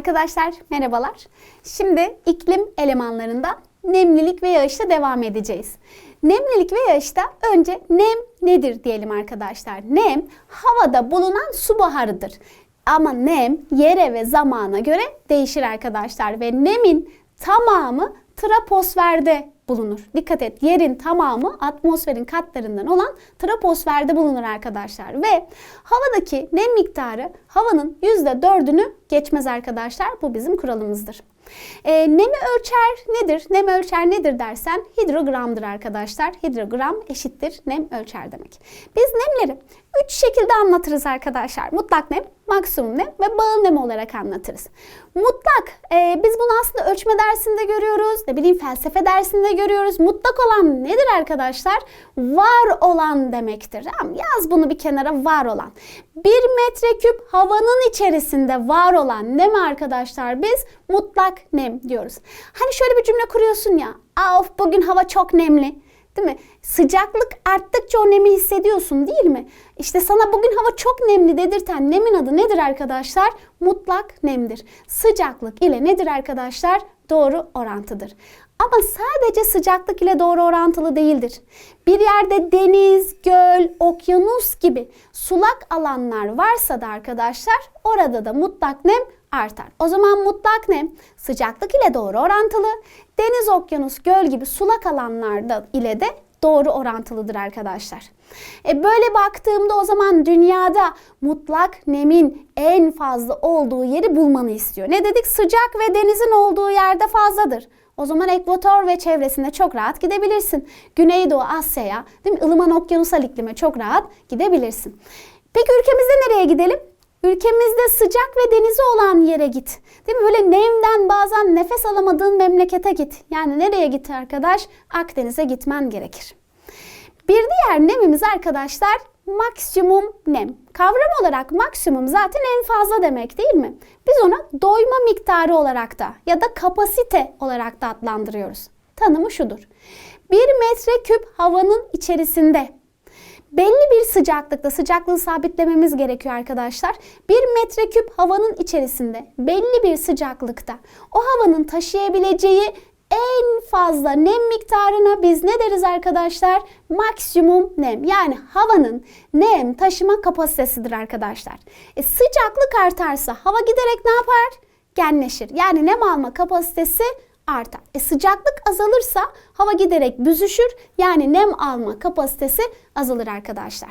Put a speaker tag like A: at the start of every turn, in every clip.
A: Arkadaşlar merhabalar. Şimdi iklim elemanlarında nemlilik ve yağışla devam edeceğiz. Nemlilik ve yağışta önce nem nedir diyelim arkadaşlar. Nem havada bulunan su buharıdır. Ama nem yere ve zamana göre değişir arkadaşlar ve nemin tamamı troposferde bulunur. Dikkat et yerin tamamı atmosferin katlarından olan troposferde bulunur arkadaşlar. Ve havadaki nem miktarı havanın %4'ünü geçmez arkadaşlar. Bu bizim kuralımızdır. E, nemi ölçer nedir? Nem ölçer nedir dersen hidrogramdır arkadaşlar. Hidrogram eşittir nem ölçer demek. Biz nemleri üç şekilde anlatırız arkadaşlar. Mutlak nem, maksimum nem ve bağıl nem olarak anlatırız. Mutlak, e, biz bunu aslında ölçme dersinde görüyoruz, ne bileyim felsefe dersinde görüyoruz. Mutlak olan nedir arkadaşlar? Var olan demektir. Tamam, yaz bunu bir kenara var olan. Bir metreküp havanın içerisinde var olan nem arkadaşlar biz mutlak nem diyoruz. Hani şöyle bir cümle kuruyorsun ya. Of bugün hava çok nemli. Değil mi? Sıcaklık arttıkça o nemi hissediyorsun değil mi? İşte sana bugün hava çok nemli dedirten nemin adı nedir arkadaşlar? Mutlak nemdir. Sıcaklık ile nedir arkadaşlar? Doğru orantıdır. Ama sadece sıcaklık ile doğru orantılı değildir. Bir yerde deniz, göl, okyanus gibi sulak alanlar varsa da arkadaşlar orada da mutlak nem artar. O zaman mutlak nem sıcaklık ile doğru orantılı. Deniz, okyanus, göl gibi sulak alanlarda ile de doğru orantılıdır arkadaşlar. E böyle baktığımda o zaman dünyada mutlak nemin en fazla olduğu yeri bulmanı istiyor. Ne dedik? Sıcak ve denizin olduğu yerde fazladır. O zaman ekvator ve çevresinde çok rahat gidebilirsin. Güneydoğu Asya'ya, değil mi? ılıman okyanusal iklime çok rahat gidebilirsin. Peki ülkemizde nereye gidelim? Ülkemizde sıcak ve denizi olan yere git. Değil mi? Böyle nemden bazen nefes alamadığın memlekete git. Yani nereye git arkadaş? Akdeniz'e gitmen gerekir. Bir diğer nemimiz arkadaşlar maksimum nem. Kavram olarak maksimum zaten en fazla demek değil mi? Biz ona doyma miktarı olarak da ya da kapasite olarak da adlandırıyoruz. Tanımı şudur. Bir metreküp havanın içerisinde belli bir sıcaklıkta sıcaklığı sabitlememiz gerekiyor arkadaşlar. Bir metreküp havanın içerisinde belli bir sıcaklıkta o havanın taşıyabileceği en fazla nem miktarına biz ne deriz arkadaşlar? Maksimum nem. Yani havanın nem taşıma kapasitesidir arkadaşlar. E, sıcaklık artarsa hava giderek ne yapar? Genleşir. Yani nem alma kapasitesi artar. E sıcaklık azalırsa hava giderek büzüşür. Yani nem alma kapasitesi azalır arkadaşlar.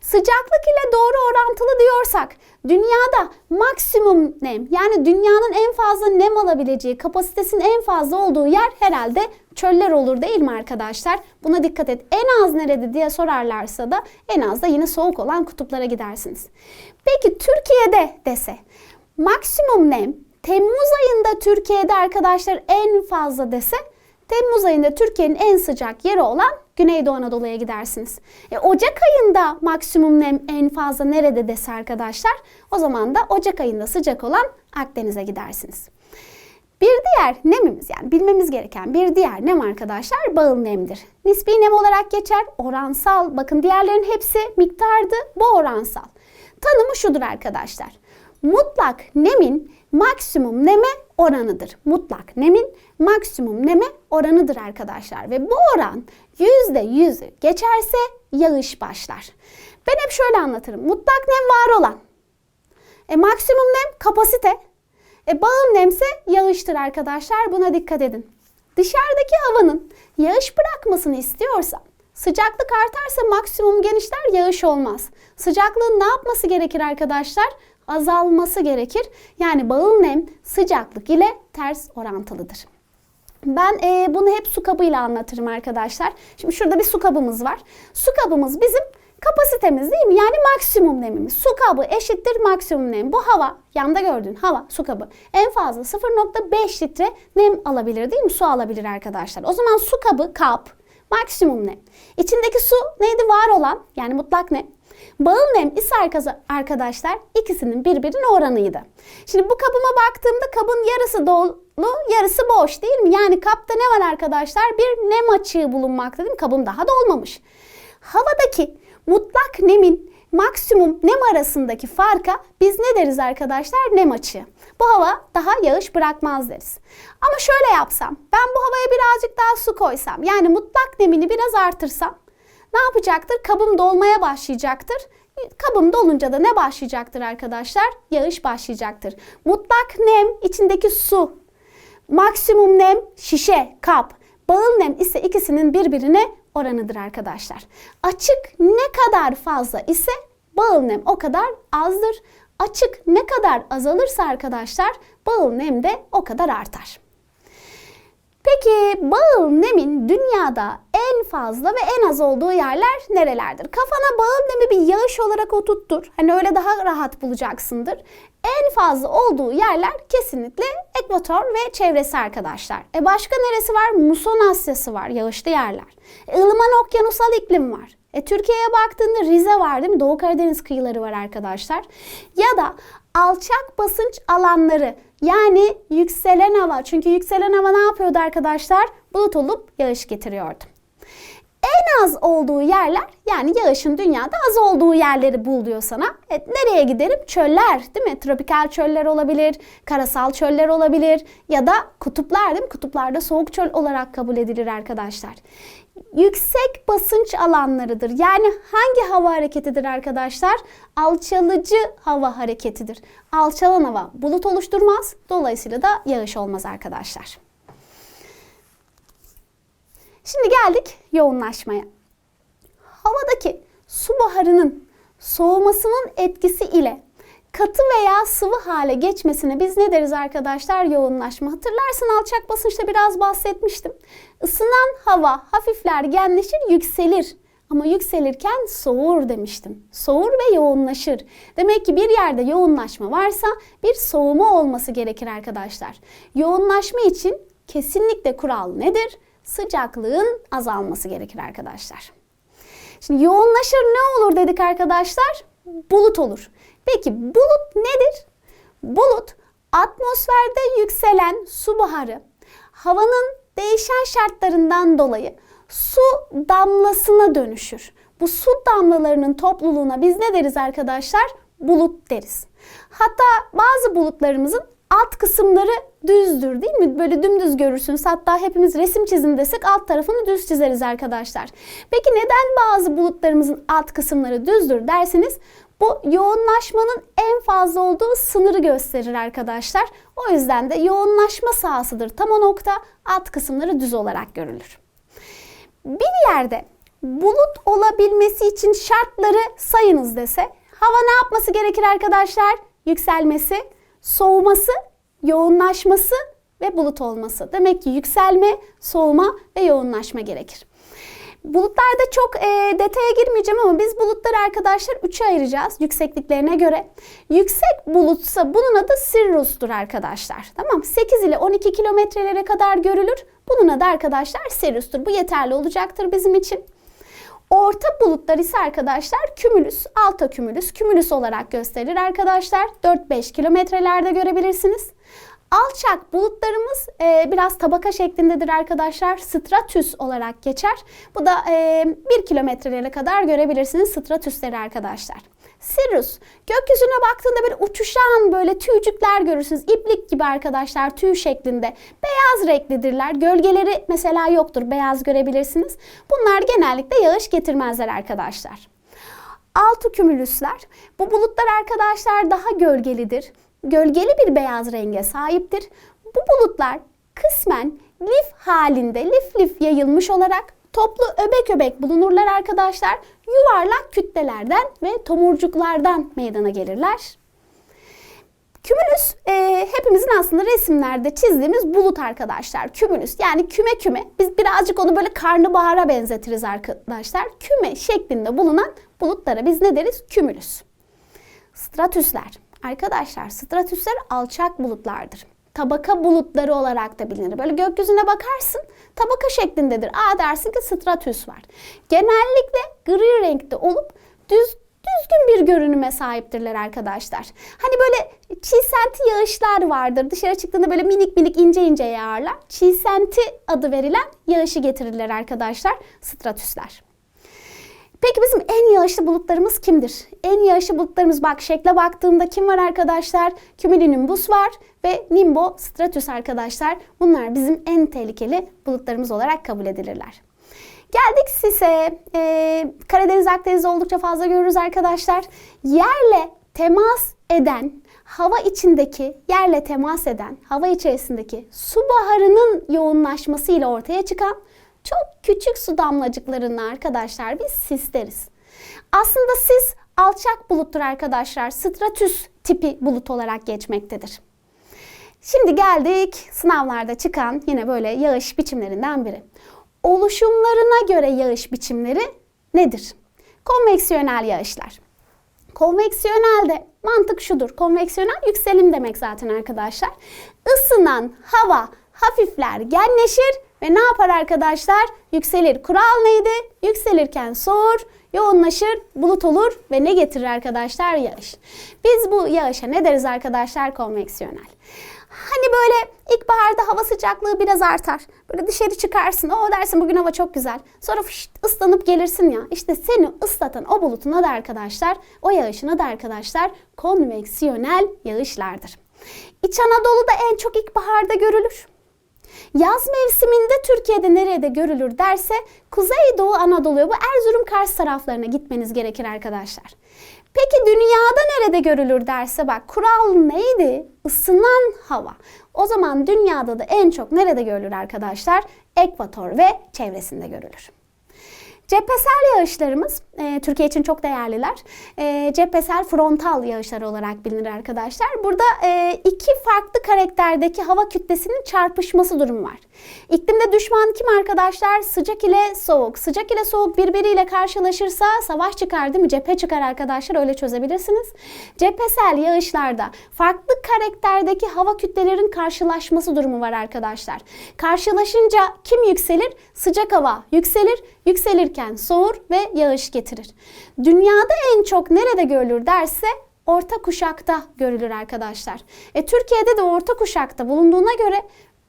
A: Sıcaklık ile doğru orantılı diyorsak dünyada maksimum nem yani dünyanın en fazla nem alabileceği kapasitesinin en fazla olduğu yer herhalde çöller olur değil mi arkadaşlar? Buna dikkat et. En az nerede diye sorarlarsa da en az da yine soğuk olan kutuplara gidersiniz. Peki Türkiye'de dese maksimum nem Temmuz ayında Türkiye'de arkadaşlar en fazla dese Temmuz ayında Türkiye'nin en sıcak yeri olan Güneydoğu Anadolu'ya gidersiniz. E, Ocak ayında maksimum nem en fazla nerede dese arkadaşlar o zaman da Ocak ayında sıcak olan Akdeniz'e gidersiniz. Bir diğer nemimiz yani bilmemiz gereken bir diğer nem arkadaşlar bağıl nemdir. Nispi nem olarak geçer, oransal. Bakın diğerlerin hepsi miktardı, bu oransal. Tanımı şudur arkadaşlar. Mutlak nemin maksimum neme oranıdır. Mutlak nemin maksimum neme oranıdır arkadaşlar. Ve bu oran yüzde yüzü geçerse yağış başlar. Ben hep şöyle anlatırım. Mutlak nem var olan. E, maksimum nem kapasite. E, bağım nemse yağıştır arkadaşlar. Buna dikkat edin. Dışarıdaki havanın yağış bırakmasını istiyorsan Sıcaklık artarsa maksimum genişler yağış olmaz. Sıcaklığın ne yapması gerekir arkadaşlar? Azalması gerekir. Yani bağıl nem sıcaklık ile ters orantılıdır. Ben e, bunu hep su kabıyla anlatırım arkadaşlar. Şimdi şurada bir su kabımız var. Su kabımız bizim kapasitemiz değil mi? Yani maksimum nemimiz. Su kabı eşittir maksimum nem. Bu hava, yanda gördüğün hava, su kabı en fazla 0.5 litre nem alabilir değil mi? Su alabilir arkadaşlar. O zaman su kabı, kap, maksimum nem. İçindeki su neydi? Var olan yani mutlak nem. Bağıl nem ise arkadaşlar ikisinin birbirine oranıydı. Şimdi bu kabıma baktığımda kabın yarısı dolu, yarısı boş değil mi? Yani kapta ne var arkadaşlar? Bir nem açığı bulunmakta değil mi? Kabım daha dolmamış. Havadaki mutlak nemin maksimum nem arasındaki farka biz ne deriz arkadaşlar? Nem açığı. Bu hava daha yağış bırakmaz deriz. Ama şöyle yapsam, ben bu havaya birazcık daha su koysam, yani mutlak nemini biraz artırsam ne yapacaktır? Kabım dolmaya başlayacaktır. Kabım dolunca da ne başlayacaktır arkadaşlar? Yağış başlayacaktır. Mutlak nem içindeki su. Maksimum nem şişe, kap. Bağıl nem ise ikisinin birbirine oranıdır arkadaşlar. Açık ne kadar fazla ise bağıl nem o kadar azdır. Açık ne kadar azalırsa arkadaşlar bağıl nem de o kadar artar. Peki bağıl nemin dünyada en fazla ve en az olduğu yerler nerelerdir? Kafana bağıl nemi bir yağış olarak oturttur. Hani öyle daha rahat bulacaksındır. En fazla olduğu yerler kesinlikle ekvator ve çevresi arkadaşlar. E başka neresi var? Muson Asyası var, yağışlı yerler. E, ılıman okyanusal iklim var. E Türkiye'ye baktığında Rize var değil mi? Doğu Karadeniz kıyıları var arkadaşlar. Ya da alçak basınç alanları yani yükselen hava. Çünkü yükselen hava ne yapıyordu arkadaşlar? Bulut olup yağış getiriyordu. En az olduğu yerler yani yağışın dünyada az olduğu yerleri bul diyor sana. E, nereye giderim? Çöller değil mi? Tropikal çöller olabilir, karasal çöller olabilir ya da kutuplar değil mi? Kutuplarda soğuk çöl olarak kabul edilir arkadaşlar. Yüksek basınç alanlarıdır. Yani hangi hava hareketidir arkadaşlar? Alçalıcı hava hareketidir. Alçalan hava bulut oluşturmaz. Dolayısıyla da yağış olmaz arkadaşlar. Şimdi geldik yoğunlaşmaya. Havadaki su buharının soğumasının etkisi ile katı veya sıvı hale geçmesine biz ne deriz arkadaşlar? Yoğunlaşma. Hatırlarsın alçak basınçta biraz bahsetmiştim. Isınan hava hafifler, genleşir, yükselir. Ama yükselirken soğur demiştim. Soğur ve yoğunlaşır. Demek ki bir yerde yoğunlaşma varsa bir soğuma olması gerekir arkadaşlar. Yoğunlaşma için kesinlikle kural nedir? Sıcaklığın azalması gerekir arkadaşlar. Şimdi yoğunlaşır ne olur dedik arkadaşlar? Bulut olur. Peki bulut nedir? Bulut atmosferde yükselen su buharı havanın değişen şartlarından dolayı su damlasına dönüşür. Bu su damlalarının topluluğuna biz ne deriz arkadaşlar? Bulut deriz. Hatta bazı bulutlarımızın alt kısımları düzdür değil mi? Böyle dümdüz görürsünüz. Hatta hepimiz resim çizim desek alt tarafını düz çizeriz arkadaşlar. Peki neden bazı bulutlarımızın alt kısımları düzdür derseniz bu yoğunlaşmanın en fazla olduğu sınırı gösterir arkadaşlar. O yüzden de yoğunlaşma sahasıdır. Tam o nokta alt kısımları düz olarak görülür. Bir yerde bulut olabilmesi için şartları sayınız dese hava ne yapması gerekir arkadaşlar? Yükselmesi, soğuması, yoğunlaşması ve bulut olması. Demek ki yükselme, soğuma ve yoğunlaşma gerekir. Bulutlarda çok e, detaya girmeyeceğim ama biz bulutları arkadaşlar üçe ayıracağız yüksekliklerine göre. Yüksek bulutsa bunun adı cirrus'tur arkadaşlar. Tamam 8 ile 12 kilometrelere kadar görülür. Bunun adı arkadaşlar cirrus'tur. Bu yeterli olacaktır bizim için. Orta bulutlar ise arkadaşlar kümülüs, alta kümülüs, kümülüs olarak gösterilir arkadaşlar. 4-5 kilometrelerde görebilirsiniz. Alçak bulutlarımız e, biraz tabaka şeklindedir arkadaşlar. Stratüs olarak geçer. Bu da e, 1 kilometrelere kadar görebilirsiniz stratüsleri arkadaşlar. Sirius. Gökyüzüne baktığında böyle uçuşan böyle tüycükler görürsünüz. İplik gibi arkadaşlar tüy şeklinde. Beyaz renklidirler. Gölgeleri mesela yoktur. Beyaz görebilirsiniz. Bunlar genellikle yağış getirmezler arkadaşlar. Altı kümülüsler. Bu bulutlar arkadaşlar daha gölgelidir gölgeli bir beyaz renge sahiptir. Bu bulutlar kısmen lif halinde lif lif yayılmış olarak toplu öbek öbek bulunurlar arkadaşlar. Yuvarlak kütlelerden ve tomurcuklardan meydana gelirler. Kümülüs e, hepimizin aslında resimlerde çizdiğimiz bulut arkadaşlar. Kümülüs yani küme küme. Biz birazcık onu böyle karnabahara benzetiriz arkadaşlar. Küme şeklinde bulunan bulutlara biz ne deriz? Kümülüs. Stratüsler. Arkadaşlar stratüsler alçak bulutlardır. Tabaka bulutları olarak da bilinir. Böyle gökyüzüne bakarsın tabaka şeklindedir. Aa dersin ki stratüs var. Genellikle gri renkte olup düz düzgün bir görünüme sahiptirler arkadaşlar. Hani böyle çiğsenti yağışlar vardır. Dışarı çıktığında böyle minik minik ince ince yağarlar. Çiğsenti adı verilen yağışı getirirler arkadaşlar stratüsler. Peki bizim en yağışlı bulutlarımız kimdir? En yağışlı bulutlarımız bak şekle baktığımda kim var arkadaşlar? Cumulonimbus var ve Nimbo Stratus arkadaşlar. Bunlar bizim en tehlikeli bulutlarımız olarak kabul edilirler. Geldik Sis'e. Ee, Karadeniz Akdeniz oldukça fazla görürüz arkadaşlar. Yerle temas eden, hava içindeki, yerle temas eden, hava içerisindeki su baharının yoğunlaşmasıyla ortaya çıkan çok küçük su damlacıklarını arkadaşlar biz sis deriz. Aslında sis alçak buluttur arkadaşlar. Stratüs tipi bulut olarak geçmektedir. Şimdi geldik sınavlarda çıkan yine böyle yağış biçimlerinden biri. Oluşumlarına göre yağış biçimleri nedir? Konveksiyonel yağışlar. Konveksiyonelde mantık şudur. Konveksiyonel yükselim demek zaten arkadaşlar. Isınan hava hafifler, genleşir ve ne yapar arkadaşlar? Yükselir. Kural neydi? Yükselirken soğur, yoğunlaşır, bulut olur ve ne getirir arkadaşlar? Yağış. Biz bu yağışa ne deriz arkadaşlar? Konveksiyonel. Hani böyle ilkbaharda hava sıcaklığı biraz artar. Böyle dışarı çıkarsın. O dersin bugün hava çok güzel. Sonra fışt, ıslanıp gelirsin ya. İşte seni ıslatan o bulutun adı arkadaşlar, o yağışın adı arkadaşlar konveksiyonel yağışlardır. İç Anadolu'da en çok ilkbaharda görülür. Yaz mevsiminde Türkiye'de nerede görülür derse Kuzeydoğu Anadolu'ya bu Erzurum Kars taraflarına gitmeniz gerekir arkadaşlar. Peki dünyada nerede görülür derse bak kural neydi? Isınan hava. O zaman dünyada da en çok nerede görülür arkadaşlar? Ekvator ve çevresinde görülür. Cephesel yağışlarımız e, Türkiye için çok değerliler. E, cephesel frontal yağışlar olarak bilinir arkadaşlar. Burada e, iki farklı karakterdeki hava kütlesinin çarpışması durumu var. İklimde düşman kim arkadaşlar? Sıcak ile soğuk. Sıcak ile soğuk birbiriyle karşılaşırsa savaş çıkar değil mi? Cephe çıkar arkadaşlar öyle çözebilirsiniz. Cephesel yağışlarda farklı karakterdeki hava kütlelerin karşılaşması durumu var arkadaşlar. Karşılaşınca kim yükselir? Sıcak hava yükselir. Yükselirken soğur ve yağış getirir. Dünyada en çok nerede görülür derse orta kuşakta görülür arkadaşlar. E, Türkiye'de de orta kuşakta bulunduğuna göre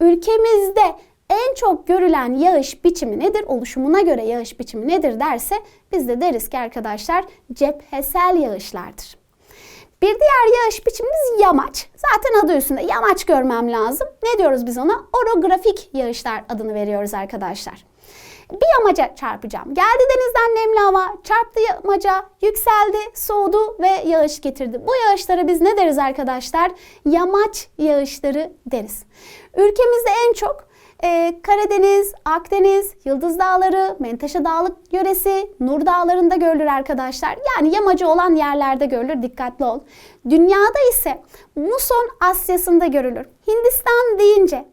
A: ülkemizde en çok görülen yağış biçimi nedir? Oluşumuna göre yağış biçimi nedir derse biz de deriz ki arkadaşlar cephesel yağışlardır. Bir diğer yağış biçimimiz yamaç. Zaten adı üstünde yamaç görmem lazım. Ne diyoruz biz ona? Orografik yağışlar adını veriyoruz arkadaşlar. Bir yamaca çarpacağım. Geldi denizden nemli hava, çarptı yamaca, yükseldi, soğudu ve yağış getirdi. Bu yağışlara biz ne deriz arkadaşlar? Yamaç yağışları deriz. Ülkemizde en çok ee, Karadeniz, Akdeniz, Yıldız Dağları, Menteşe Dağlık yöresi, Nur Dağları'nda görülür arkadaşlar. Yani yamacı olan yerlerde görülür. Dikkatli ol. Dünyada ise Muson Asya'sında görülür. Hindistan deyince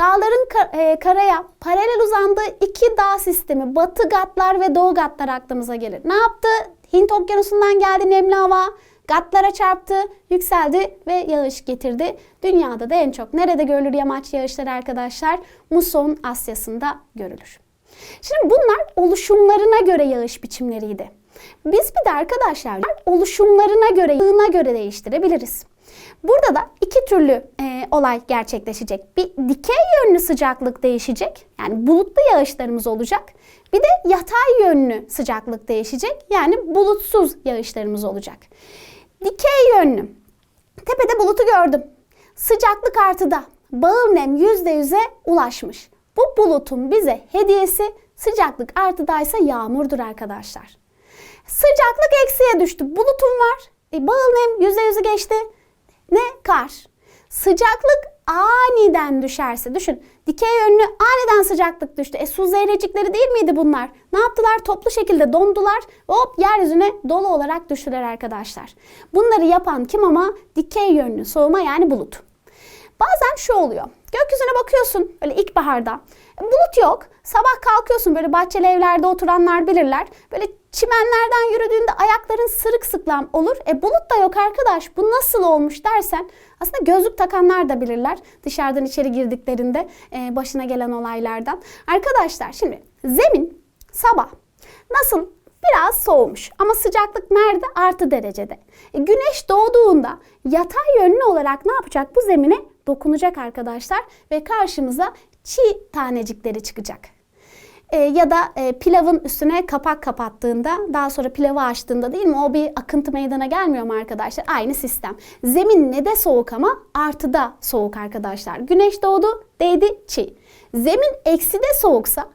A: Dağların e, karaya paralel uzandığı iki dağ sistemi Batı Gatlar ve Doğu Gatlar aklımıza gelir. Ne yaptı? Hint Okyanusu'ndan geldi nemli hava. Gatlara çarptı, yükseldi ve yağış getirdi. Dünyada da en çok nerede görülür yamaç yağışları arkadaşlar? Muson Asya'sında görülür. Şimdi bunlar oluşumlarına göre yağış biçimleriydi. Biz bir de arkadaşlar oluşumlarına göre, yığına göre değiştirebiliriz. Burada da iki türlü e, olay gerçekleşecek. Bir dikey yönlü sıcaklık değişecek. Yani bulutlu yağışlarımız olacak. Bir de yatay yönlü sıcaklık değişecek. Yani bulutsuz yağışlarımız olacak. Dikey yönlü. Tepede bulutu gördüm. Sıcaklık artıda. Bağıl nem %100'e ulaşmış. Bu bulutun bize hediyesi sıcaklık artıdaysa yağmurdur arkadaşlar. Sıcaklık eksiye düştü. Bulutum var. E, bağıl nem %100'ü geçti. Ne? Kar. Sıcaklık aniden düşerse düşün dikey yönlü aniden sıcaklık düştü. E su zerrecikleri değil miydi bunlar? Ne yaptılar? Toplu şekilde dondular hop yeryüzüne dolu olarak düştüler arkadaşlar. Bunları yapan kim ama? Dikey yönlü soğuma yani bulut. Bazen şu oluyor. Gökyüzüne bakıyorsun böyle ilkbaharda. E, bulut yok. Sabah kalkıyorsun böyle bahçeli evlerde oturanlar bilirler. Böyle çimenlerden yürüdüğünde ayakların sırık sıklam olur. E bulut da yok arkadaş. Bu nasıl olmuş dersen aslında gözlük takanlar da bilirler. Dışarıdan içeri girdiklerinde e, başına gelen olaylardan. Arkadaşlar şimdi zemin sabah nasıl biraz soğumuş ama sıcaklık nerede? Artı derecede. E, güneş doğduğunda yatay yönlü olarak ne yapacak? Bu zemine dokunacak arkadaşlar ve karşımıza çiğ tanecikleri çıkacak. E, ya da e, pilavın üstüne kapak kapattığında daha sonra pilavı açtığında değil mi o bir akıntı meydana gelmiyor mu arkadaşlar? Aynı sistem. Zemin ne de soğuk ama artıda soğuk arkadaşlar. Güneş doğdu değdi çiğ. Zemin eksi de soğuksa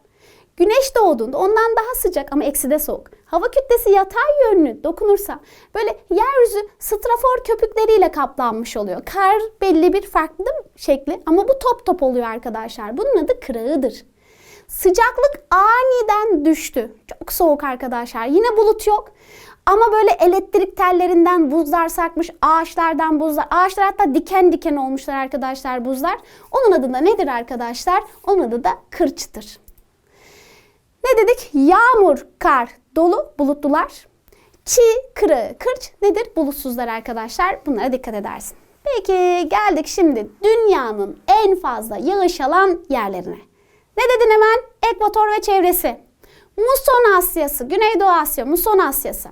A: Güneş doğduğunda ondan daha sıcak ama eksi de soğuk. Hava kütlesi yatay yönlü dokunursa böyle yeryüzü strafor köpükleriyle kaplanmış oluyor. Kar belli bir farklı şekli ama bu top top oluyor arkadaşlar. Bunun adı kırağıdır. Sıcaklık aniden düştü. Çok soğuk arkadaşlar. Yine bulut yok. Ama böyle elektrik tellerinden buzlar sarkmış, ağaçlardan buzlar. Ağaçlar hatta diken diken olmuşlar arkadaşlar buzlar. Onun adı da nedir arkadaşlar? Onun adı da kırçtır. Ne dedik? Yağmur, kar, dolu, bulutlular. Çiğ, kırığı, kırç nedir? Bulutsuzlar arkadaşlar. Bunlara dikkat edersin. Peki geldik şimdi dünyanın en fazla yağış alan yerlerine. Ne dedin hemen? Ekvator ve çevresi. Muson Asyası, Güneydoğu Asya, Muson Asyası.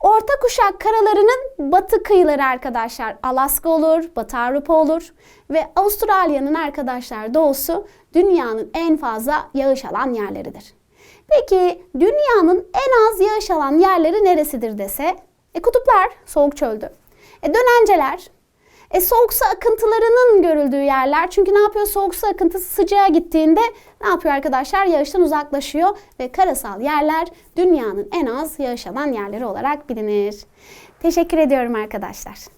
A: Orta kuşak karalarının batı kıyıları arkadaşlar. Alaska olur, Batı Avrupa olur. Ve Avustralya'nın arkadaşlar doğusu dünyanın en fazla yağış alan yerleridir. Peki dünyanın en az yağış alan yerleri neresidir dese? E kutuplar, soğuk çöldü. E dönenceler, e soğuk su akıntılarının görüldüğü yerler. Çünkü ne yapıyor? Soğuk su akıntısı sıcağa gittiğinde ne yapıyor arkadaşlar? Yağıştan uzaklaşıyor ve karasal yerler dünyanın en az yağış alan yerleri olarak bilinir. Teşekkür ediyorum arkadaşlar.